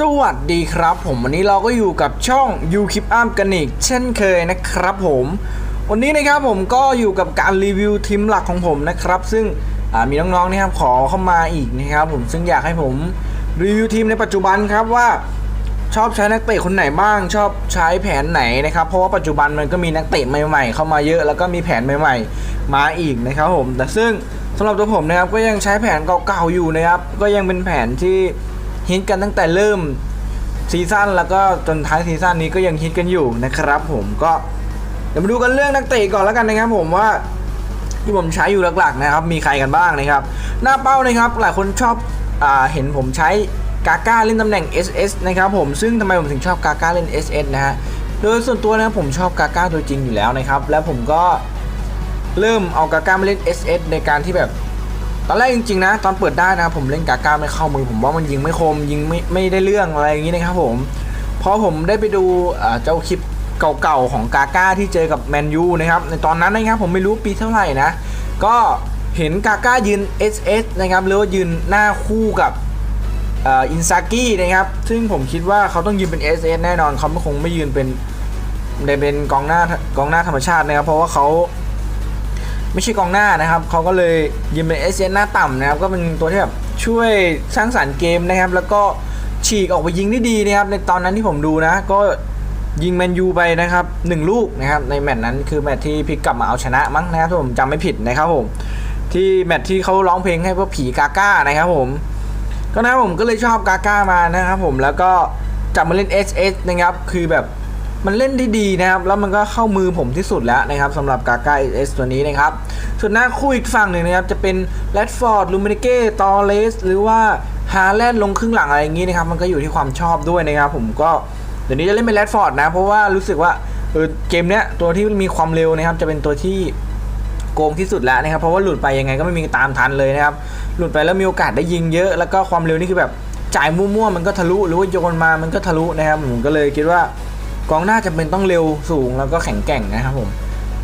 สวัสดีครับผมวันนี้เราก็อยู่กับช่อง u k i p a m กันอีกเช่นเคยนะครับผม วันนี้นะครับผมก็อยู่กับการรีวิวทีมหลักของผมนะครับ ซึ่งมีน้องๆนะครับขอเข้ามาอีกนะครับ ผมซึ่งอยากให้ผมรีวิวทีมในปัจจุบันครับว่าชอบใช้นักเตะคนไหนบ้าง ชอบใช้แผนไหนนะครับเพราะว่าปัจจุบันมันก็มีนักเตะใหม่ ๆ เข้ามาเยอะแล้วก็มีแผนใหม่ ๆ มาอีกนะครับผมแต่ซึ่งสำหรับตัวผมนะครับก็ยังใช้แผนเก่าๆอยู่นะครับ ก็ยังเป็นแผนที่ ฮิตกันตั้งแต่เริ่มซีซั่นแล้วก็จนท้ายซีซั่นนี้ก็ยังฮิตกันอยู่นะครับ ผมก็เดี๋ยวมาดูกันเรื่องนักเตะก่อนแล้วกันนะครับ ผมว่าที่ผมใช้อยู่หลักๆนะครับ มีใครกันบ้างนะครับ หน้าเป้านะครับ หลายคนชอบอเห็นผมใช้กาก้าเล่นตำแหน่ง SS นะครับผมซึ่งทำไมผมถึงชอบกาก้าเล่น SS นะฮะโดยส่วนตัวนะครับผมชอบกาก้าตัวจริงอยู่แล้วนะครับ แล้วผมก็เริ่มเอากาก้ามาเล่น SS ในการที่แบบ ตอนแรกจริงๆนะ ตอนเปิดได้นะครับผมเล่นกาก้าไม่เข้ามือ ผมว่ามันยิงไม่คมยิงไม่ไม่ได้เรื่องอะไรอย่างนี้นะครับผมพอผมได้ไปดูเจ้าคลิปเก่าๆของกาก้าที่เจอกับแมนยูนะครับในตอนนั้นนะครับผมไม่รู้ปีเท่าไหร่นะ ก็เห็นกาก้ายืน SS นะครับหรือว่ายืนหน้าคู่กับอินซากินะครับซึ่งผมคิดว่าเขาต้องยืนเป็น SS แน่นอนเขาไม่คงไม่ยืนเป็นในเป็นกองหน้ากองหน้าธรรมชาตินะครับเพราะว่าเขา ไม่ใช่กองหน้านะครับเขาก็เลยยืนเป็นเอเหน้าต่ำนะครับก็เป็นตัวที่แบบช่วยสร้างสรรค์เกมนะครับ แล้วก็ฉีกออกไปยิงได้ดีนะครับในตอนนั้นที่ผมดูนะ ก็ยิงแมนยูไปนะครับหนึ่งลูกนะครับในแมตช์นั้นคือแมตช์ที่พลิกกลับมาเอาชนะมั้งนะครับถ้าผมจำไม่ผิดนะครับผมที่แมตช์ที่เขาร้องเพลงให้พวกผีกาก้านะครับผมก็นะผมก็เลยชอบกาก้ามานะครับผมแล้วก็จับมาเล่น SS นะครับคือแบบ มันเล่นได้ดีนะครับ แล้วมันก็เข้ามือผมที่สุดแล้วนะครับสำหรับกาก้าเอสตัวนี้นะครับ ส่วนหน้าคู่อีกฝั่งหนึ่งนะครับ จะเป็นแรดฟอร์ดลูมิเนเก้ตอเลสหรือว่าฮาแลนด์ลงครึ่งหลังอะไรอย่างนี้นะครับ มันก็อยู่ที่ความชอบด้วยนะครับ ผมก็เดี๋ยวนี้จะเล่นเป็นแรดฟอร์ดนะ เพราะว่ารู้สึกว่าเออเกมเนี้ยตัวที่มีความเร็วนะครับ จะเป็นตัวที่โกงที่สุดแล้วนะครับ เพราะว่าหลุดไปยังไงก็ไม่มีตามทันเลยนะครับ หลุดไปแล้วมีโอกาสได้ยิงเยอะ แล้วก็ความเร็วนี่คือแบบจ่ายมั่วๆมันก็ทะลุ หรือว่าโยนมามันก็ทะลุนะครับ ผมก็เลยคิดว่า กองหน้าจะเป็นต้องเร็วสูงแล้วก็แข็งแกร่งนะครับผม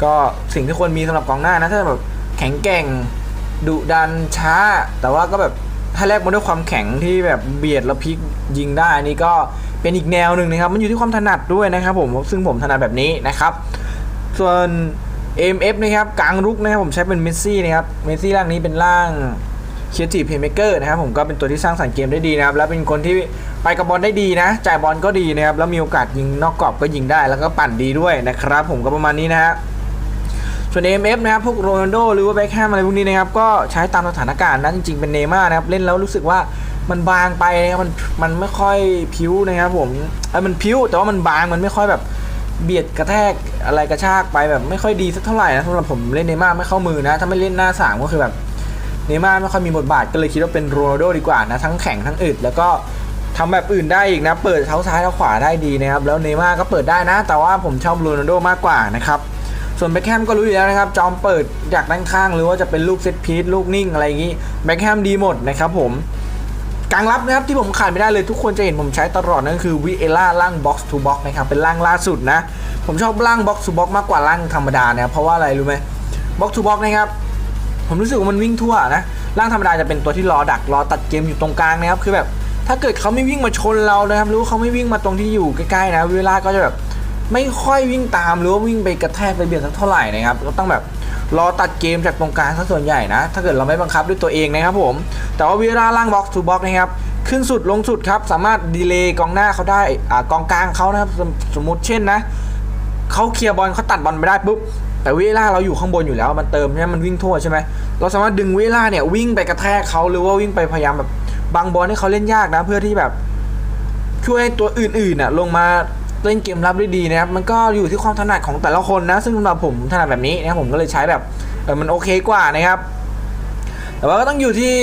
ก็สิ่งที่ควรมีสำหรับกองหน้านะถ้าแบบแข็งแกร่งดุดันช้า แต่ว่าก็แบบถ้าแลกมาด้วยความแข็งที่แบบเบียดแล้วพลิกยิงได้นี่ก็เป็นอีกแนวหนึ่งนะครับ มันอยู่ที่ความถนัดด้วยนะครับผมซึ่งผมถนัดแบบนี้นะครับ ส่วน MF นะครับกลางรุกนะครับผมใช้เป็นเมสซี่นะครับเมสซี่ร่างนี้เป็นร่าง ค r e a t i v e Playmaker นะครับผมก็เป็นตัวที่สร้างสรรค์เกมได้ดีนะครับ แล้วเป็นคนที่ไปกับบอลได้ดีนะ จ่ายบอลก็ดีนะครับ แล้วมีโอกาสยิงนอกกรอบก็ยิงได้ แล้วก็ปั่นดีด้วยนะครับ ผมก็ประมาณนี้นะฮะส่วน AMF นะครับพวกโรนัลโดหรือว่าแบ็คแฮมอะไรพวกนี้นะครับก็ใช้ตามสถานการณ์นะจริงๆเป็นเนม่านะครับเล่นแล้วรู้สึกว่ามันบางไปนะครับมันมันไม่ค่อยพิ้วนะครับผมเออมันพิ้วแต่ว่ามันบางมันไม่ค่อยแบบเบียดกระแทกอะไรกระชากไปแบบไม่ค่อยดีสักเท่าไหร่นะสำหรับผมเล่นเนม่าไม่เข้ามือนะถ้าไม่เล่นหน้าสามก็คือแบบ เนย์ม่าร์ไม่ค่อยมีบทบาทก็เลยคิดว่าเป็นโรนัลโดดีกว่านะทั้งแข็งทั้งอึดแล้วก็ทำแบบอื่นได้อีกนะ เปิดเท้าซ้ายเท้าขวาได้ดีนะครับ แล้วเนย์ม่าร์ก็เปิดได้นะ แต่ว่าผมชอบโรนัลโดมากกว่านะครับ ส่วนแบ็คแฮมก็รู้อยู่แล้วนะครับ จอมเปิดจากด้านข้างหรือว่าจะเป็นลูกเซตพีซลูกนิ่งอะไรอย่างนี้แบ็คแฮมดีหมดนะครับผมกลางรับนะครับที่ผมขาดไม่ได้เลยทุกคนจะเห็นผมใช้ตลอดนั่นคือวิเอล่าล่างบ็อกซ์ทูบ็อกซ์นะครับเป็นล่างล่าสุดนะ ผมชอบล่างบ็อกซ์ทูบ็อกซ์มากกว่าล่างธรรมดานะเพราะว่าอะไรรู้ไหมบ็อกซ์ทูบ็อกซ์นะครับ ผมรู้สึกว่ามันวิ่งทั่วนะร่างธรรมดาจะเป็นตัวที่รอดักรอตัดเกมอยู่ตรงกลางนะครับคือแบบ ถ้าเกิดเขาไม่วิ่งมาชนเรานะครับหรือเขาไม่วิ่งมาตรงที่อยู่ใกล้ๆนะเวลาก็จะแบบไม่ค่อยวิ่งตามหรือว่าวิ่งไปกระแทกไปเบียดสักเท่าไหร่นะครับก็ต้องแบบรอตัดเกมจากตรงกลางซะส่วนใหญ่นะ ถ้าเกิดเราไม่บังคับด้วยตัวเองนะครับผม แต่ว่าเวลาล่างบ็อกซ์ทูบ็อกนะครับ ขึ้นสุดลงสุดครับ สามารถดีเลย์กองหน้าเขาได้อ่ากองกลางเขานะครับสมสมมติเช่นนะเขาเคลียร์บอลเขาตัดบอลไม่ได้ปุ๊บ แต่เวล่าเราอยู่ข้างบนอยู่แล้ว มันเติมใช่ไหมมันวิ่งทั่วใช่ไหมเราสามารถดึงเวล่าเนี่ยวิ่งไปกระแทกเขาหรือว่าวิ่งไปพยายามแบบบังบอลให้เขาเล่นยากนะ เพื่อที่แบบช่วยให้ตัวอื่นๆน่ะลงมาเล่นเกมรับได้ดีนะครับมันก็อยู่ที่ความถนัดของแต่ละคนนะ ซึ่งสำหรับผมถนัดแบบนี้นะครับผมก็เลยใช้แบบเออมันโอเคกว่านะครับ แต่ว่าก็ต้องอยู่ที่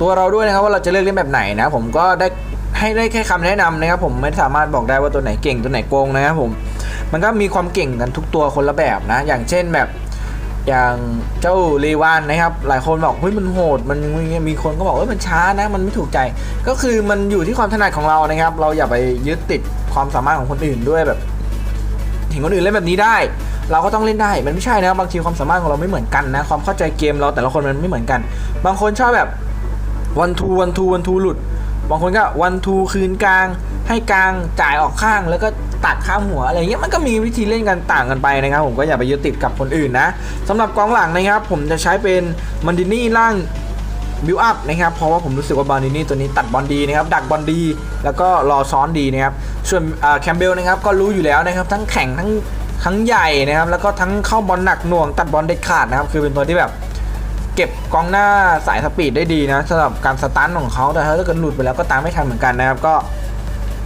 ตัวเราด้วยนะครับว่าเราจะเลือกเล่นแบบไหนนะ ผมก็ได้ให้ได้แค่คำแนะนำนะครับ ผมไม่สามารถบอกได้ว่าตัวไหนเก่งตัวไหนโกงนะครับผม มันก็มีความเก่งกันทุกตัวคนละแบบนะ อย่างเช่นแบบอย่างเจ้าเลวานนะครับ หลายคนบอกเฮ้ยมันโหด มันมีคนก็บอกว่ามันช้านะ มันไม่ถูกใจ ก็คือมันอยู่ที่ความถนัดของเรานะครับ เราอย่าไปยึดติดความสามารถของคนอื่นด้วยแบบเห็นคนอื่นเล่นแบบนี้ได้ เราก็ต้องเล่นได้ มันไม่ใช่นะบางทีความสามารถของเราไม่เหมือนกันนะ ความเข้าใจเกมเราแต่ละคนมันไม่เหมือนกัน บางคนชอบแบบวันทูวันทูวันทูหลุด บางคนก็วันทูคืนกลาง ให้กลางจ่ายออกข้างแล้วก็ ตัดข้ามหัวอะไรเงี้ยมันก็มีวิธีเล่นกันต่างกันไปนะครับ ผมก็อย่าไปยึดติดกับคนอื่นนะสำหรับกองหลังนะครับ ผมจะใช้เป็นมันดินี่ล่างบิวอัพนะครับเพราะว่าผมรู้สึกว่าบาร์ดินี่ตัวนี้ตัดบอลดีนะครับดักบอลดี แล้วก็รอซ้อนดีนะครับส่วนแคมเบลนะครับก็รู้อยู่แล้วนะครับทั้งแข่งทั้งทั้งใหญ่นะครับแล้วก็ทั้งเข้าบอลหนักหน่วงตัดบอลเด็ดขาดนะครับคือเป็นตัวที่แบบเก็บกองหน้าสายสปีดได้ดีนะสำหรับการสตันของเขาแต่ถ้าเกิดหลุดไปแล้วก็ตามไม่ทันเหมือนกันนะครับก็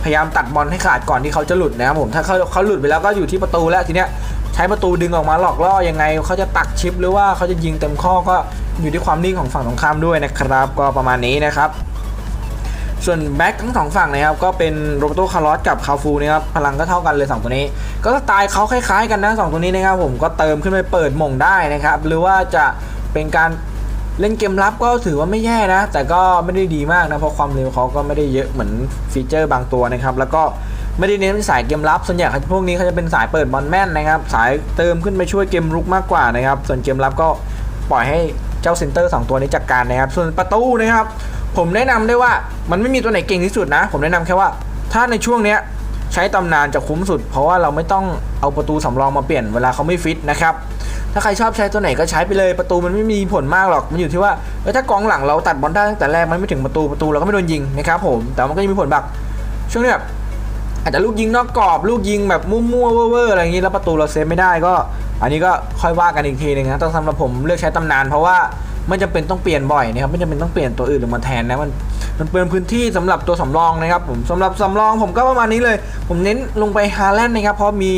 พยายามตัดบอลให้ขาดก่อนที่เขาจะหลุดนะครับผมถ้าเขาเขาหลุดไปแล้วก็อยู่ที่ประตูแล้วทีเนี้ยใช้ประตูดึงออกมาหลอกล่อยังไงเขาจะตักชิปหรือว่าเขาจะยิงเต็มข้อก็อยู่ที่ความนิ่งของฝั่งตรงข้ามด้วยนะครับ ก็ประมาณนี้นะครับส่วนแบ็คทั้งสองฝั่งนะครับก็เป็นโรเบโตคาร์ลอสกับคาฟูนะครับพลังก็เท่ากันเลย 2 ตัวนี้ ก็สไตล์เขาคล้ายๆกันนะสองตัวนี้นะครับผมก็เติมขึ้นไปเปิดหม่งได้นะครับ หรือว่าจะเป็นการ เล่นเกมรับก็ถือว่าไม่แย่นะ แต่ก็ไม่ได้ดีมากนะ เพราะความเร็วเขาก็ไม่ได้เยอะเหมือนฟีเจอร์บางตัวนะครับ แล้วก็ไม่ได้เน้นสายเกมรับ ส่วนใหญ่พวกนี้เขาจะเป็นสายเปิดบอลแม่นนะครับ สายเติมขึ้นไปช่วยเกมรุกมากกว่านะครับ ส่วนเกมรับก็ปล่อยให้เจ้าเซนเตอร์สองตัวนี้จัดกการนะครับ ส่วนประตูนะครับ ผมแนะนำได้ว่ามันไม่มีตัวไหนเก่งที่สุดนะ ผมแนะนำแค่ว่าถ้าในช่วงเนี้ยใช้ตำนานจะคุ้มสุด เพราะว่าเราไม่ต้องเอาประตูสำรองมาเปลี่ยนเวลาเขาไม่ฟิตนะครับ ถ้าใครชอบใช้ตัวไหนก็ใช้ไปเลยประตูมันไม่มีผลมากหรอก มันอยู่ที่ว่าเออถ้ากองหลังเราตัดบอลได้ตั้งแต่แรกมันไม่ถึงประตูประตูเราก็ไม่โดนยิงนะครับผมแต่มันก็จะมีผลแบบช่วงนี้แบบอาจจะลูกยิงนอกกรอบลูกยิงแบบมั่วๆเว่อร์ๆอะไรอย่างนี้แล้วประตูเราเซฟไม่ได้ก็ อันนี้ก็ค่อยว่ากันอีกทีหนึงนะต้องสำหรับผมเลือกใช้ตำนาน เพราะว่าไม่จำเป็นต้องเปลี่ยนบ่อยนะครับไม่จำเป็นต้องเปลี่ยนตัวอื่นหรือมาแทนนะมันมันเปลืองพื้นที่สำหรับตัวสำรองนะครับผมสำหรับสำรองผมก็ประมาณนี้เลย ผมเน้นลงไปฮาแลนด์นะครับเพราะมี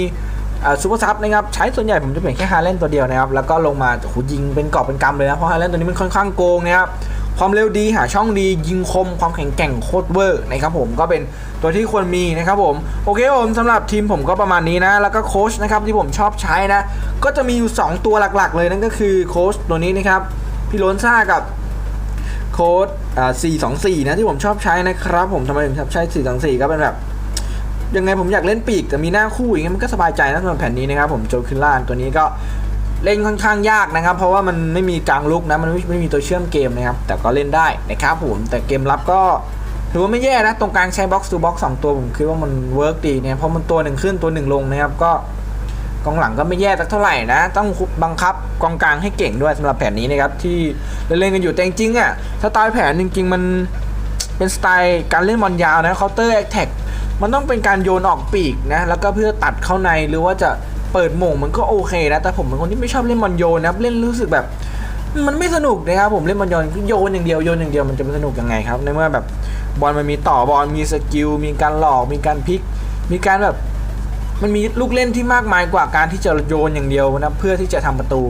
ซูเปอร์ซับนะครับใช้ส่วนใหญ่ผมจะเปลี่ยนแค่ฮาแลนตัวเดียวนะครับแล้วก็ลงมาโอ้โหยิงเป็นกรอบเป็นกำเลยนะเพราะฮาแลนตัวนี้มันค่อนข้างโกงนะครับความเร็วดีหาช่องดียิงคมความแข็งแกร่งโคตรเวอร์นะครับผมก็เป็นตัวที่ควรมีนะครับผมโอเคครับผมสำหรับทีมผมก็ประมาณนี้นะ แล้วก็โค้ชนะครับที่ผมชอบใช้นะ ก็จะมีอยู่ 2 ตัวหลักๆ เลยนั่นก็คือโค้ชตัวนี้นะครับพี่โลนซ่ากับโค้ดอ่า424 นะที่ผมชอบใช้นะครับผมทำไมถึงชอบใช้ 424 ก็เป็นแบบ ยังไงผมอยากเล่นปีกแต่มีหน้าคู่อย่างเงี้ยมันก็สบายใจนะสำหรับแผ่นนี้นะครับผมโจคินล่าตัวนี้ก็เล่นค่อนข้างยากนะครับ เพราะว่ามันไม่มีกลางลุกนะมันไม่ไม่มีตัวเชื่อมเกมนะครับ แต่ก็เล่นได้นะครับผมแต่เกมรับก็ถือว่าไม่แย่นะ ตรงกลางใช้บ็อกซ์ทูบ็อกซ์สองตัวผมคิดว่ามันเวิร์กดีเนี่ยเพราะมันตัวหนึ่งขึ้นตัวหนึ่งลงนะครับก็กองหลังก็ไม่แย่สักเท่าไหร่นะ ต้องบังคับกองกลางให้เก่งด้วยสำหรับแผนนี้นะครับที่เล่นกันอยู่แต่จริงๆอะสไตล์แผนจริง ๆ มันเป็นสไตล์การเล่นบอลยาวนะเคาน์เตอร์แอคแท็ก มันต้องเป็นการโยนออกปีกนะ แล้วก็เพื่อตัดเข้าในหรือว่าจะเปิดโมงมันก็โอเคนะ แต่ผมเป็นคนที่ไม่ชอบเล่นบอลโยนนะเล่นรู้สึกแบบ มันไม่สนุกนะครับผมเล่นบอลโยนโยนอย่างเดียวโยนอย่างเดียวมันจะไม่สนุกยังไงครับในเมื่อแบบบอลมันมีต่อบอลมีสกิลมีการหลอกมีการพลิก มีการแบบมันมีลูกเล่นที่มากมายกว่าการที่จะโยนอย่างเดียวนะเพื่อที่จะทำประตู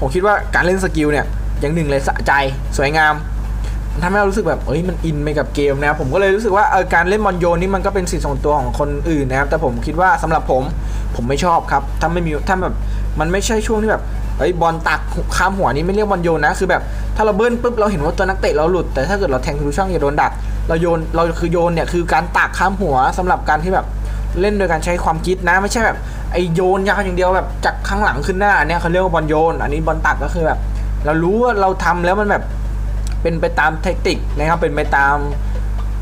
ผมคิดว่าการเล่นสกิลเนี่ยอย่างหนึ่งเลยสะใจสวยงาม ทำให้เรารู้สึกแบบเอ้ยมันอินไปกับเกมนะครับผมก็เลยรู้สึกว่าเออการเล่นบอลโยนนี่มันก็เป็นสิทธิ์ส่วนตัวของคนอื่นนะครับแต่ผมคิดว่าสำหรับผมผมไม่ชอบครับถ้าไม่มีถ้าแบบมันไม่ใช่ช่วงที่แบบเอ้ยบอลตักข้ามหัวนี่ไม่เรียกบอลโยนนะคือแบบถ้าเราเบิ้ลปุ๊บเราเห็นว่าตัวนักเตะเราหลุด แต่ถ้าเกิดเราแทงทะลุช่องอย่าโดนดัก เราโยนเราคือโยนเนี่ยคือการตักข้ามหัวสำหรับการที่แบบเล่นโดยการใช้ความคิดนะ ไม่ใช่แบบไอโยนยาวอย่างเดียวแบบจากข้างหลังขึ้นหน้าอันเนี้ยเขาเรียกว่าบอลโยน อันนี้บอลตักก็คือแบบ เรารู้ว่าเราทำแล้วมันแบบ เป็นไปตามเทคนิคนะครับเป็นไปตาม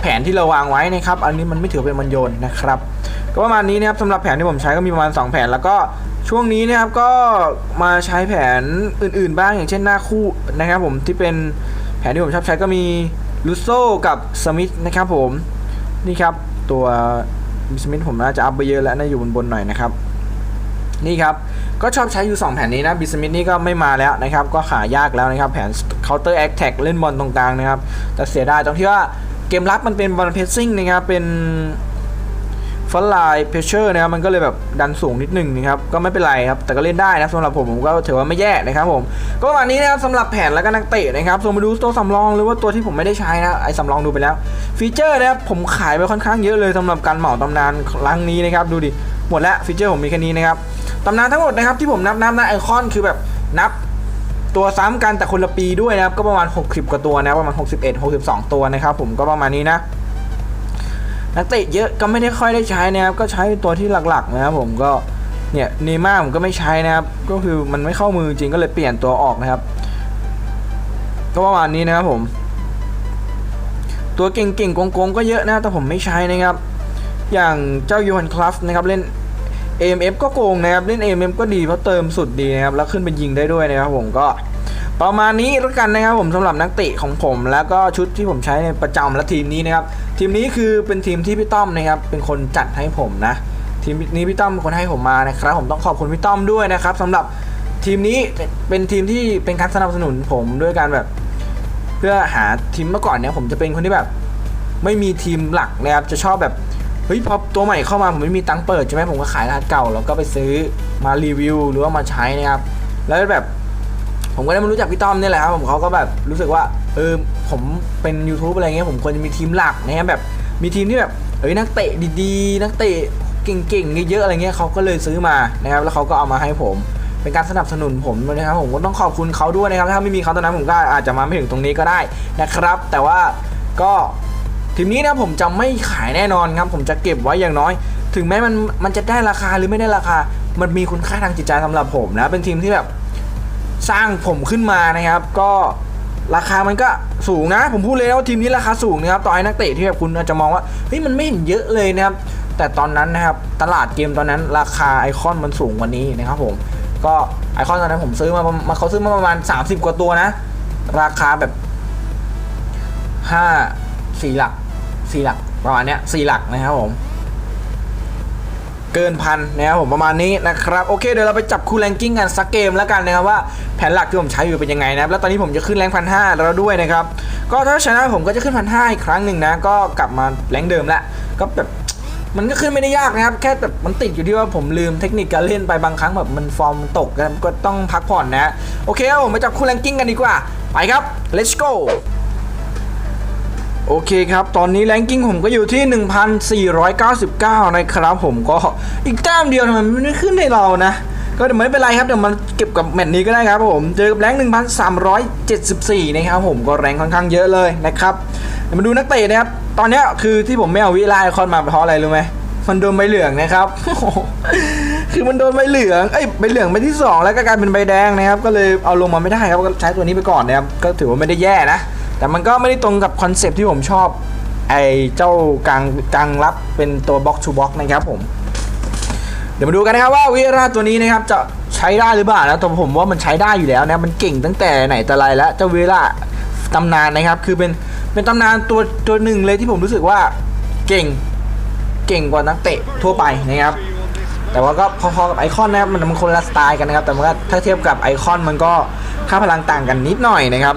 แผนที่เราวางไว้นะครับ อันนี้มันไม่ถือเป็นบอลโยนนะครับ ก็ประมาณนี้นะครับสำหรับแผนที่ผมใช้ก็มีประมาณ 2 แผนแล้วก็ช่วงนี้นะครับก็มาใช้แผนอื่นๆบ้างอย่างเช่นหน้าคู่นะครับ ผมที่เป็นแผนที่ผมชอบใช้ก็มีลูโซกับสมิธนะครับผมนี่ครับตัวสมิธผมน่าจะอัพไปเยอะแล้วน่าอยู่บนบนหน่อยนะครับ นี่ครับ ก็ชอบใช้อยู่ 2 แผนนี้นะบิสมิธนี่ก็ไม่มาแล้วนะครับ ก็หายากแล้วนะครับ แผน counter attack เล่นบอลตรงกลางนะครับ แต่เสียดายตรงที่ว่าเกมรับมันเป็นบอลเพสซิ่งนะครับ เป็นฟลายเพเชอร์นะครับ มันก็เลยแบบดันสูงนิดนึงนะครับ ก็ไม่เป็นไรครับ แต่ก็เล่นได้นะสำหรับผมผมก็ถือว่าไม่แย่นะครับผม ก็ประมาณนี้นะครับสำหรับแผนแล้วก็นักเตะนะครับส่งมาดูตัวสำรองหรือว่าตัวที่ผมไม่ได้ใช้นะ ไอ้สำรองดูไปแล้ว ฟีเจอร์นะครับผมขายไปค่อนข้างเยอะเลยสำหรับการเหมาตำนานครั้งนี้นะครับ ดูดิ หมดแล้วฟีเจอร์ผมมีแค่นี้นะครับ ตำนานทั้งหมดนะครับที่ผมนับนับนะไอคอนคือแบบนับตัวซ้ำกันแต่คนละปีด้วยนะครับ ก็ประมาณ 60 กว่าตัวนะประมาณ 61 62 ตัวนะครับ ผมก็ประมาณนี้นะนักเตะเยอะก็ไม่ได้ค่อยได้ใช้นะครับ ก็ใช้ตัวที่หลักๆนะครับผมก็เนี่ยเนม่าผมก็ไม่ใช้นะครับ ก็คือมันไม่เข้ามือจริงก็เลยเปลี่ยนตัวออกนะครับ ก็ประมาณนี้นะครับผม ตัวเก่งๆโกงๆก็เยอะนะแต่ผมไม่ใช้นะครับ อย่างเจ้ายูฮันคลัฟนะครับเล่น AMF ก็โกงนะครับ เล่น AMF ก็ดีเพราะเติมสุดดีนะครับ แล้วขึ้นเป็นยิงได้ด้วยนะครับผมก็ประมาณนี้แล้วกันนะครับผมสำหรับนักเตะของผม แล้วก็ชุดที่ผมใช้ในประจำและทีมนี้นะครับ ทีมนี้คือเป็นทีมที่พี่ต้อมนะครับ เป็นคนจัดให้ผมนะ ทีมนี้พี่ต้อมเป็นคนให้ผมมานะครับ ผมต้องขอบคุณพี่ต้อมด้วยนะครับสำหรับทีมนี้เป็นทีมที่เป็นการสนับสนุนผมด้วยการแบบ เพื่อหาทีมเมื่อก่อนเนี่ยผมจะเป็นคนที่แบบ ไม่มีทีมหลักนะครับจะชอบแบบ เฮ้ยพอตัวใหม่เข้ามาผมไม่มีตังค์เปิดใช่ไหมผมก็ขายรหัสเก่าแล้วก็ไปซื้อมารีวิวหรือว่ามาใช้นะครับ แล้วแบบ ผมก็ได้มารู้จักพี่ต้อมนี่แหละครับผมเขาก็แบบรู้สึกว่าเออผมเป็น YouTube อะไรเงี้ยผมควรจะมีทีมหลักนะครับแบบมีทีมที่แบบเอ้ยนักเตะดีๆ นักเตะเก่งๆเยอะๆอะไรเงี้ยเขาก็เลยซื้อมานะครับแล้วเขาก็เอามาให้ผมเป็นการสนับสนุนผมนะครับผมก็ต้องขอบคุณเขาด้วยนะครับถ้าไม่มีเขาตอนนั้นผมก็อาจจะมาไม่ถึงตรงนี้ก็ได้นะครับ แต่ว่าก็ ทีมนี้นะผมจะไม่ขายแน่นอนครับผมจะเก็บไว้อย่างน้อย ถึงแม้มันมันจะได้ราคาหรือไม่ได้ราคา มันมีคุณค่าทางจิตใจสำหรับผมนะเป็นทีมที่แบบสร้างผมขึ้นมานะครับ ก็ราคามันก็สูงนะ ผมพูดเลยนะว่าทีมนี้ราคาสูงนะครับต่อให้นักเตะที่แบบคุณอาจจะมองว่าเฮ้ยมันไม่เห็นเยอะเลยนะครับแต่ตอนนั้นนะครับตลาดเกมตอนนั้นราคาไอคอนมันสูงกว่านี้นะครับผมก็ไอคอนตอนนั้นผมซื้อมามาเขาซื้อมาประมาณ 30 กว่าตัวนะ ราคาแบบ 5 4 หลัก 4หลักประมาณเนี้ย4หลักนะครับผม เกินพันนะครับผมประมาณนี้นะครับโอเคเดี๋ยวเราไปจับคู่แรงกิ้งกันสักเกมแล้วกันนะครับว่าแผนหลักที่ผมใช้อยู่เป็นยังไงนะครับแล้วตอนนี้ผมจะขึ้นแรงพันห้าแล้วด้วยนะครับก็ถ้าชนะผมก็จะขึ้นพันห้าอีกครั้งหนึ่งนะก็กลับมาแรงเดิมแล้วก็แบบมันก็ขึ้นไม่ได้ยากนะครับ แค่แบบมันติดอยู่ที่ว่าผมลืมเทคนิคการเล่นไปบางครั้งแบบมันฟอร์มตกก็ต้องพักผ่อนนะ โอเคครับผมไปจับคู่แรงกิ้งกันดีกว่า ไปครับ let's go โอเคครับ ตอนนี้แรงกิ้งผมก็อยู่ที่ 1,499 นะครับผมก็อีกแต้มเดียวทำไมมันไม่ขึ้นให้เรานะ ก็เดี๋ยวไม่เป็นไรครับเดี๋ยวมันเก็บกับแมตช์นี้ก็ได้ครับผม เจอกับแรง1,374 นะครับผมก็แรงค่อนข้างเยอะเลยนะครับเดี๋ยวมาดูนักเตะนะครับ ตอนนี้คือที่ผมไม่เอาวิไลคอนมาเพราะอะไรรู้ไหมมันโดนใบเหลืองนะครับคือมันโดนใบเหลือง เอ้ย ใบเหลืองใบที่ 2 แล้วก็กลายเป็นใบแดงนะครับ ก็เลยเอาลงมาไม่ได้ครับ ก็ใช้ตัวนี้ไปก่อนนะครับ ก็ถือว่าไม่ได้แย่นะ แต่มันก็ไม่ได้ตรงกับคอนเซปที่ผมชอบ ไอ้เจ้ากลางกลางรับเป็นตัวบ็อกทูบ็อกนะครับผม เดี๋ยวมาดูกันนะครับว่าวิราตัวนี้นะครับจะใช้ได้หรือเปล่านะแต่ผมว่ามันใช้ได้อยู่แล้วนะมันเก่งตั้งแต่ไหนแต่ไรแล้วเจ้าวิราตำนานนะครับ คือเป็นเป็นตำนานตัวตัวหนึ่งเลยที่ผมรู้สึกว่าเก่งเก่งกว่านักเตะทั่วไปนะครับ แต่ว่าก็พอๆกับไอคอนนะครับมันมันคนละสไตล์กันนะครับ แต่มันก็ถ้าเทียบกับไอคอนมันก็ค่าพลังต่างกันนิดหน่อยนะครับ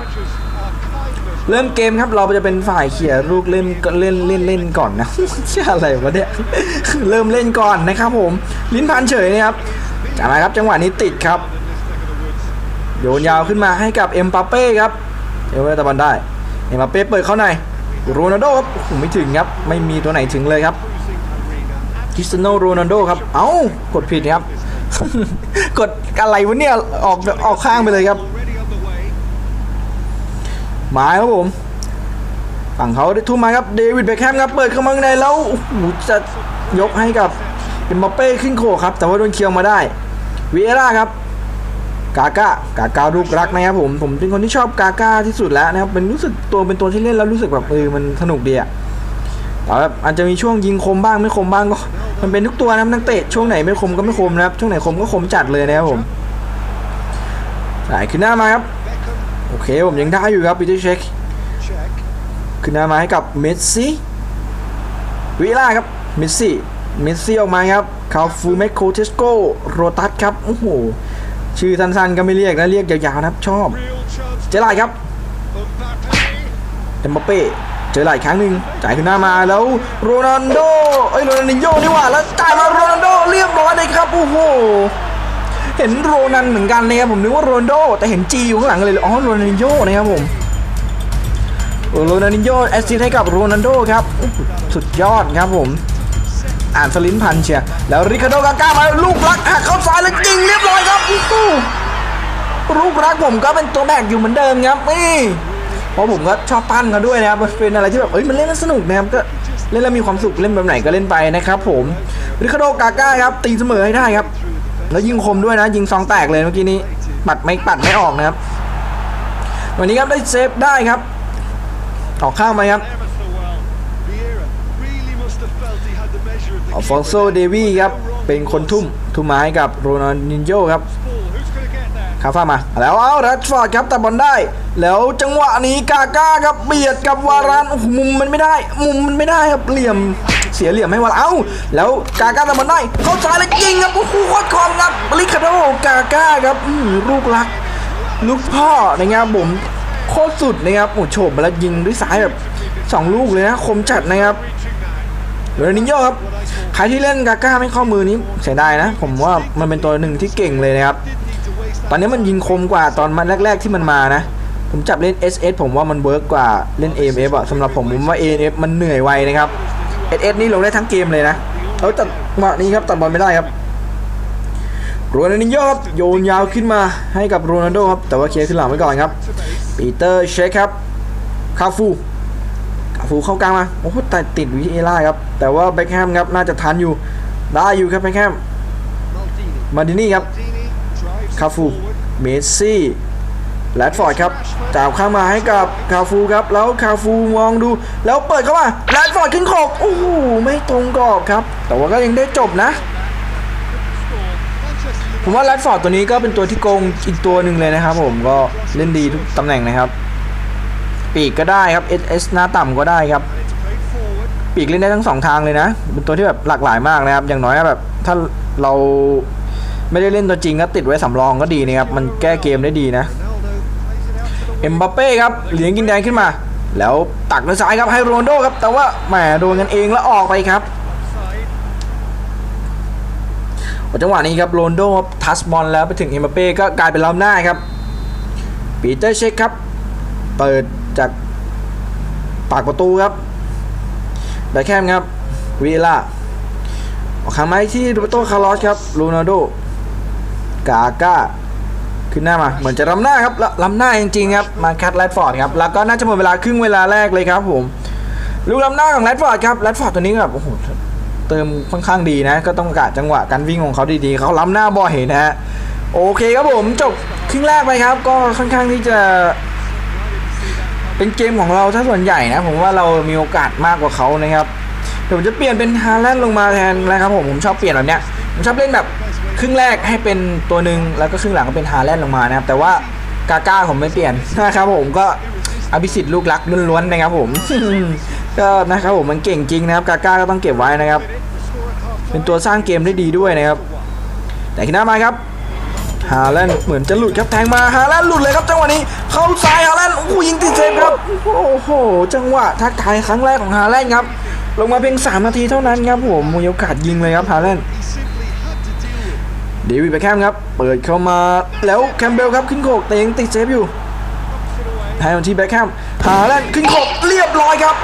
เริ่มเกมครับเราจะเป็นฝ่ายเขี่ยลูกเล่นเล่นเล่นเล่นก่อนนะเชื่ออะไรวะเนี่ยเริ่มเล่นก่อนนะครับผม ลิ้นพันเฉยนะครับจากมาครับจังหวะนี้ติดครับ โยนยาวขึ้นมาให้กับเอ็มปาเป้ครับเอเวอร์ตะบันได้เอ็มปาเป้เปิดเข้าในโรนัลโดครับไม่ถึงครับ ไม่มีตัวไหนถึงเลยครับคริสเตียโนโรนัลโดครับ เอ้ากดผิดครับ กดอะไรวะเนี่ยออกออกข้างไปเลยครับ มาครับผมฝั่งเขาได้ทุ่มมาครับเดวิดเบคแฮมครับเปิดเข้ามาในแล้วจะยกให้กับเอ็มบัปเป้ขึ้นโคครับ แต่ว่าโดนเคียวมาได้วีเอร่าครับกาก้ากาก้าลูกรักนะครับผมผมเป็นคนที่ชอบกาก้าที่สุดแล้วนะครับเป็นรู้สึกตัวเป็นตัวที่เล่นแล้วรู้สึกแบบเออมันสนุกดีอะแต่แบบอาจจะมีช่วงยิงคมบ้างไม่คมบ้างก็มันเป็นทุกตัวนะครับนักเตะช่วงไหนไม่คมก็ไม่คมนะครับช่วงไหนคมก็คมจัดเลยนะครับผมสายขึ้นหน้ามาครับ โอเค ผมยังได้อยู่ครับปีเตอร์เช็คขึ้นหน้ามาให้กับเมสซี่วิล่าครับเมสซี่เมสซี่ออกมาครับคาฟูเมโคเทสโกโรตัสครับโอ้โหชื่อสั้นๆก็ไม่เรียกนะเรียกยาวๆนะครับชอบ เจอหลายครับเอ็มบัปเป้เจอหลายครั้งหนึ่งจ่ายขึ้นหน้ามาแล้วโรนัลโดเอ้ยโรนัลดินโญ่นี่หว่าแล้วจ่ายมาโรนัลโดเรียบร้อยเลยครับโอ้โห เห็นโรนันเหมือนกันนะครับผมนึกว่าโรนโดแต่เห็นจีอยู่ข้างหลังเลยอ๋อโรนันโญ่นะครับผมโอ้โรนันโญ่แอสซิสต์ให้กับโรนัลโดครับสุดยอดครับผม อ่านสลินพันเชียแล้วริคาโดกาก้ามาลูกรักหักเข้าซ้ายแล้วยิงเรียบร้อยครับลูกรักผมก็เป็นตัวแบกอยู่เหมือนเดิมครับนี่เพราะผมก็ชอบปั้นเขาด้วยนะครับเป็นอะไรที่แบบเอ้ยมันเล่นแล้วสนุกนะครับก็เล่นแล้วมีความสุขเล่นแบบไหนก็เล่นไปนะครับผมริคาโดกาก้าครับตีเสมอให้ได้ครับ แล้วยิงคมด้วยนะ ยิงซองแตกเลยเมื่อกี้นี้ ปัดไม่ปัดไม่ออกนะครับ วันนี้ครับได้เซฟได้ครับ ออกข้างไหมครับออลฟอนโซเดวี่ครับ เป็นคนทุ่ม ทุ่มไม้กับโรนัลดินโยครับข้าฟ้ามา แล้วเอาแรดฟอร์ดครับแต่บอลได้ แล้วจังหวะนี้กาก้าครับเบียดกับวารันมุมมันไม่ได้ มุมมันไม่ได้ครับเหลี่ยม เสียเหลี่ยมให้วารานเอ้า แล้วกาก้าแต่บอลได้ เข้าซ้ายแล้วยิงครับโอ้โหโคตรคอมครับลิคาโดกาก้าครับลูกรัก ลูกพ่อนะครับผมโคตรสุดนะครับโอ้โหโฉบมาแล้วยิงด้วยซ้ายแบบสองลูกเลยนะคมจัดนะครับโรนิโยครับใครที่เล่นกาก้าไม่เข้ามือนี้เสียดายนะ ผมว่ามันเป็นตัวหนึ่งที่เก่งเลยนะครับ ตอนนี้มันยิงคมกว่าตอนมันแรก ๆที่มันมานะ ผมจับเล่น SS ผมว่ามันเวิร์กกว่าเล่น AMF อะสำหรับผมผมว่า AMF มันเหนื่อยไวนะครับ SS นี่ลงได้ทั้งเกมเลยนะแล้วจังหวะนี้ครับตัดบอลไม่ได้ครับโรนัลดินโยครับโยนยาวขึ้นมาให้กับโรนัลโดครับแต่ว่าเคลียร์ขึ้นหลังไว้ก่อนครับปีเตอร์เชคครับคาฟูคาฟูเข้ากลางมาโอ้โหแต่ติดวิเอล่าครับแต่ว่าแบ็คแฮมครับน่าจะทันอยู่ได้อยู่ครับแบ็คแฮมมาดินี่ครับคาฟูเมสซี่ แรดฟอร์ดครับจ่ายข้างมาให้กับคาฟูครับ แล้วคาฟูมองดู แล้วเปิดเข้ามาแรดฟอร์ดขึ้นขอบโอ้โหไม่ตรงกรอบครับ แต่ว่าก็ยังได้จบนะ ผมว่าแรดฟอร์ดตัวนี้ก็เป็นตัวที่โกงอีกตัวหนึ่งเลยนะครับ ผมก็เล่นดีทุกตำแหน่งนะครับ ปีกก็ได้ครับ SS หน้าต่ำก็ได้ครับ ปีกเล่นได้ทั้งสองทางเลยนะ เป็นตัวที่แบบหลากหลายมากนะครับ อย่างน้อยแบบถ้าเราไม่ได้เล่นตัวจริงก็ติดไว้สำรองก็ดีนะครับมันแก้เกมได้ดีนะ เอ็มบัปเป้ครับเหรียญกินแดงขึ้นมา แล้วตักด้วยซ้ายครับให้โรนลโดครับ แต่ว่าแหมโดนกันเองแล้วออกไปครับจังหวะนี้ครับโรนลโดทัสบอลแล้วไปถึงเอ็มบัปเป้ก็กลายเป็นล้ำหน้าครับปีเตอร์เช็คครับ เปิดจากปากประตูครับแบ็คแฮมครับวีล่าออกครั้งไม้ที่โรเบโตคาร์ลอสครับโรนัลโดกาก้า ขึ้นหน้ามาเหมือนจะล้ำหน้าครับล้ำหน้าจริงๆครับมาแคทแรดฟอร์ดครับแล้วก็น่าจะหมดเวลาครึ่งเวลาแรกเลยครับผมลูกล้ำหน้าของแรดฟอร์ดครับแรดฟอร์ดตัวนี้แบบโอ้โหเติมค่อนข้างดีนะ ก็ต้องกะจังหวะการวิ่งของเขาดีๆเขาล้ำหน้าบ่อยนะฮะโอเคครับผมจบครึ่งแรกไปครับ ก็ค่อนข้างที่จะ เป็นเกมของเราถ้าส่วนใหญ่นะ ผมว่าเรามีโอกาสมากกว่าเขานะครับเดี๋ยวผมจะเปลี่ยนเป็นฮาแลนด์ลงมาแทนนะครับผมผมชอบเปลี่ยนแบบเนี้ยผมชอบเล่นแบบ ครึ่งแรกให้เป็นตัวหนึ่งแล้วก็ครึ่งหลังก็เป็นฮาแลนด์ลงมานะครับ แต่ว่ากาก้าผมไม่เปลี่ยนนะครับผมก็อภิสิทธิ์ลูกรักล้วนๆนะครับผม ก็นะครับผมมันเก่งจริงนะครับกาก้าก็ต้องเก็บไว้นะครับ เป็นตัวสร้างเกมได้ดีด้วยนะครับ แต่ขึ้นหน้ามาครับฮาแลนด์เหมือนจะหลุดครับแทงมาฮาแลนด์หลุดเลยครับจังหวะนี้เข้าซ้ายฮาแลนด์โอ้โหยิงติดเซฟครับโอ้โหจังหวะทักทายครั้งแรกของฮาแลนด์ครับลงมาเพียง3นาทีเท่านั้นครับผมมีโอกาสยิงเลยครับฮาแลนด์ เดวิดแบ็คแคมครับ เปิดเข้ามาแล้วแคมเบลครับขึ้นโขกแต่งติดเซฟอยู่ให้ที่แบ็คแคมฮาแลนขึ้นโขกเรียบร้อยครับ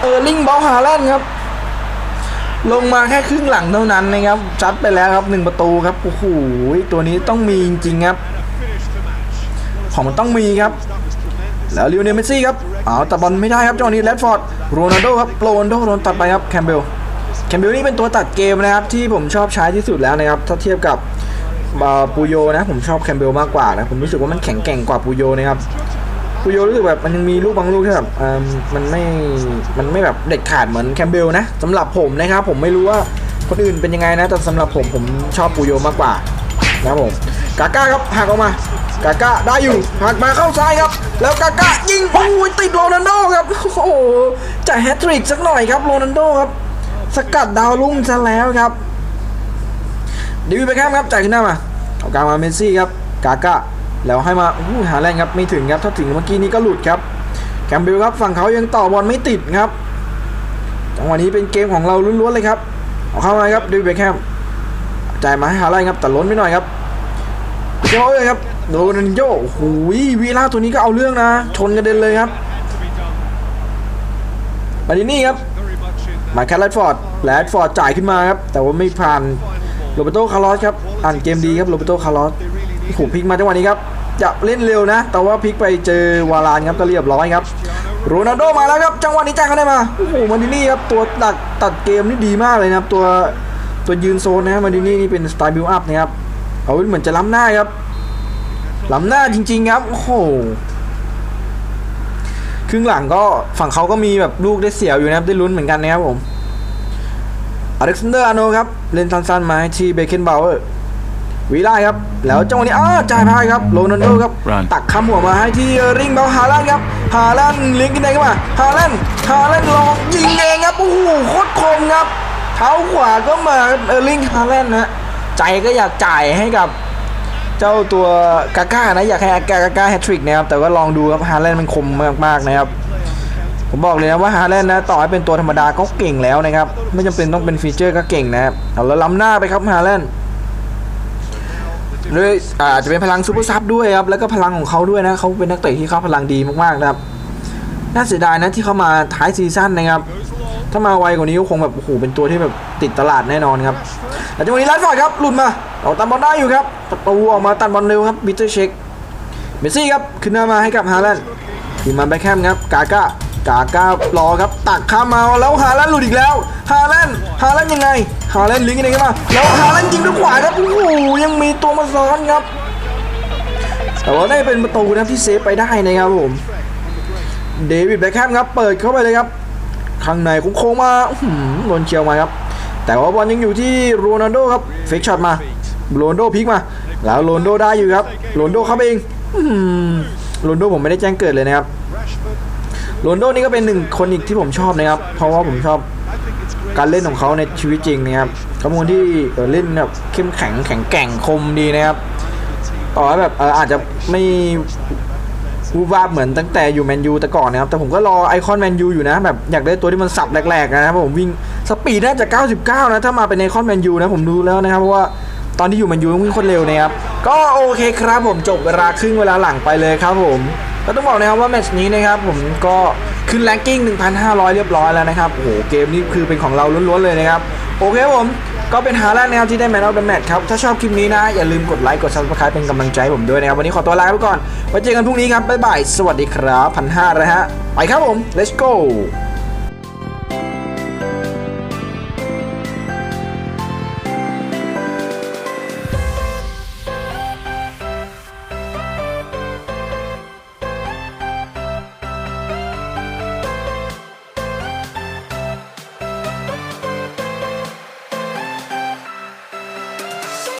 เออร์ลิงบอลฮาแลนครับ ลงมาแค่ครึ่งหลังเท่านั้นนะครับจัดไปแล้วครับหนึ่งประตูครับโอ้โหตัวนี้ต้องมีจริงๆครับ ของมันต้องมีครับ แล้วลิโอเนลเมสซี่ครับเอาแต่บอลไม่ได้ครับจังหวะนี้แรดฟอร์ดโรนัลโดครับโรนัลโดโดนตัดไปครับแคมเบล แคมเบลนี่เป็นตัวตัดเกมนะครับที่ผมชอบใช้ที่สุดแล้วนะครับถ้าเทียบกับปูโยนะผมชอบแคมเบลมากกว่านะผมรู้สึกว่ามันแข็งแกร่งกว่าปูโยนะครับปูโยรู้สึกแบบมันยังมีลูกบางลูกที่แบบมันไม่มันไม่แบบเด็ดขาดเหมือนแคมเบลนะสำหรับผมนะครับผมไม่รู้ว่าคนอื่นเป็นยังไงนะแต่สำหรับผมผมชอบปูโยมากกว่านะครับผมกาก้าครับหักออกมากาก้าได้อยู่หักมาเข้าซ้ายครับ แล้วกาก้ายิงโอ้ยติดโรนัลโดครับโอ้โหจ่ายแฮตทริกสักหน่อยครับโรนัลโดครับ สกัดดาวรุ่งซะแล้วครับเดวิดเบคแฮมครับจ่ายขึ้นหน้ามาเอากลางมาเมสซี่ครับกาก้าแล้วให้มาอู้หาแรงครับไม่ถึงครับถ้าถึงเมื่อกี้นี้ก็หลุดครับแคมเบลครับฝั่งเขายังต่อบอลไม่ติดครับจังหวะนี้เป็นเกมของเราล้วนๆเลยครับเอาเข้ามาครับเดวิดเบคแฮมจ่ายมาให้หาแรงครับแต่ล้นไปหน่อยครับเจ้าเลยครับโดนันโยโอ้โหวีล่าตัวนี้ก็เอาเรื่องนะ ชนกระเด็นเลยครับมาดินี่ครับ มาแคทแรดฟอร์ดแรดฟอร์ดจ่ายขึ้นมาครับ แต่ว่าไม่ผ่านโรเบโตคาร์ลอสครับ อ่านเกมดีครับโรเบโตคาร์ลอสโอ้โหพลิกมาจังหวะนี้ครับจะเล่นเร็วนะ แต่ว่าพลิกไปเจอวารานครับก็เรียบร้อยครับโรนัลโดมาแล้วครับจังหวะนี้จ่ายเขาได้มาโอ้โหมาดินี่ครับตัวตัดตัดเกมนี่ดีมากเลยนะครับ ตัวตัวยืนโซนนะครับมาดินี่นี่เป็นสไตล์บิวอัพนะครับเอาเหมือนจะล้ำหน้าครับล้ำหน้าจริง ๆ ครับโอ้โห ครึ่งหลังก็ฝั่งเขาก็มีแบบลูกได้เสียวอยู่นะครับ ได้ลุ้นเหมือนกันนะครับผมอเล็กซานเดอร์อาร์โนครับ เล่นสั้นๆมาให้ที่เบเคนบาวเวอร์วีไล่ครับ แล้วจังหวะนี้อ้าจ่ายพายครับโรนัลโดครับ Run ตักคำหัวมาให้ที่ริงเบลฮาลันครับฮาลันเลี้ยงกินเองเข้ามาฮาลันฮาลันลองยิงเองครับโอ้โหโคตรคมครับ เท้าขวาก็มาครับเออร์ลิงฮาลันนะใจก็อยากจ่ายให้กับ เจ้าตัวกาก้านะอยากให้กากาก้าแฮตทริกนะครับแต่ว่าลองดูครับฮาแลนด์มันคมมากๆนะครับผมบอกเลยนะว่าฮาแลนด์นะต่อให้เป็นตัวธรรมดาก็เก่งแล้วนะครับไม่จำเป็นต้องเป็นฟีเจอร์ก็เก่งนะครับเอาแล้วล้ำหน้าไปครับฮาแลนด์เลยอาจจะเป็นพลังซูเปอร์ซับด้วยครับแล้วก็พลังของเขาด้วยนะเขาเป็นนักเตะที่เขาพลังดีมากๆนะครับน่าเสียดายนะที่เขามาท้ายซีซั่นนะครับถ้ามาไวกว่านี้ก็คงแบบโอ้โหเป็นตัวที่แบบติดตลาดแน่นอนครับแต่จังหวะนี้ลัดฟอร์ดครับหลุดมา เอาตันบอลได้อยู่ครับประตูออกมาตันบอลเร็วครับบิเตอร์เช็คเมสซี่ครับขึ้นหน้ามาให้กับฮาแลนด์ทีมมาแบ็คแฮมครับกาก้ากาก้ารอครับตักข้ามมาแล้วฮาแลนด์หลุดอีกแล้วฮาแลนด์ฮาแลนด์ยังไงฮาแลนด์ลิงก์ยังไงกันมาแล้วฮาแลนด์ยิงด้วยขวาครับโอ้โหยังมีตัวมาซ้อนครับแต่ว่าได้เป็นประตูนะที่เซฟไปได้นะครับผมเดวิดแบ็คแฮมครับเปิดเข้าไปเลยครับข้างในโค้งมาโดนเชียวมาครับแต่ว่าบอลยังอยู่ที่โรนัลโดครับเฟกช็อตมา โรนโดพลิกมา แล้วโรนโดได้อยู่ครับโรนโดเข้าไปเองโรนโดผมไม่ได้แจ้งเกิดเลยนะครับโรนโดนี่ก็เป็นหนึ่งคนอีกที่ผมชอบนะครับ เพราะว่าผมชอบการเล่นของเขาในชีวิตจริงนะครับขาเป็นคนที่เล่นแบบเข้มแข็งแข็งแกร่งคมดีนะครับต่อแบบอาจจะไม่วูบวาบเหมือนตั้งแต่อยู่แมนยูแต่ก่อนนะครับ แต่ผมก็รอไอคอนแมนยูอยู่นะ แบบอยากได้ตัวที่มันสับแหลกๆนะครับผมวิ่งสปีดน่าจะ 99 นะ ถ้ามาเป็นไอคอนแมนยูนะผมดูแล้วนะครับเพราะว่า ตอนที่อยู่แมนยูวิ่งโคนเร็วนะครับก็โอเคครับผมจบเวลาครึ่งเวลาหลังไปเลยครับผมก็ต้องบอกนะครับว่าแมตช์นี้นะครับผมก็ขึ้นแรงกิ้ง 1,500 เรียบร้อยแล้วนะครับโอ้โหเกมนี้คือเป็นของเราล้วนๆเลยนะครับโอเคครับผมก็เป็นฮาแลนด์นะครับที่ได้แมนออฟเดอะแมตช์ครับ ถ้าชอบคลิปนี้นะ อย่าลืมกดไลค์กดซับสไครป์เป็นกำลังใจให้ผมด้วยนะครับ วันนี้ขอตัวลาไปก่อนไว้เจอกันพรุ่งนี้ครับ บ๊ายบาย สวัสดีครับพันห้าเลยฮะ ไปครับผม let's go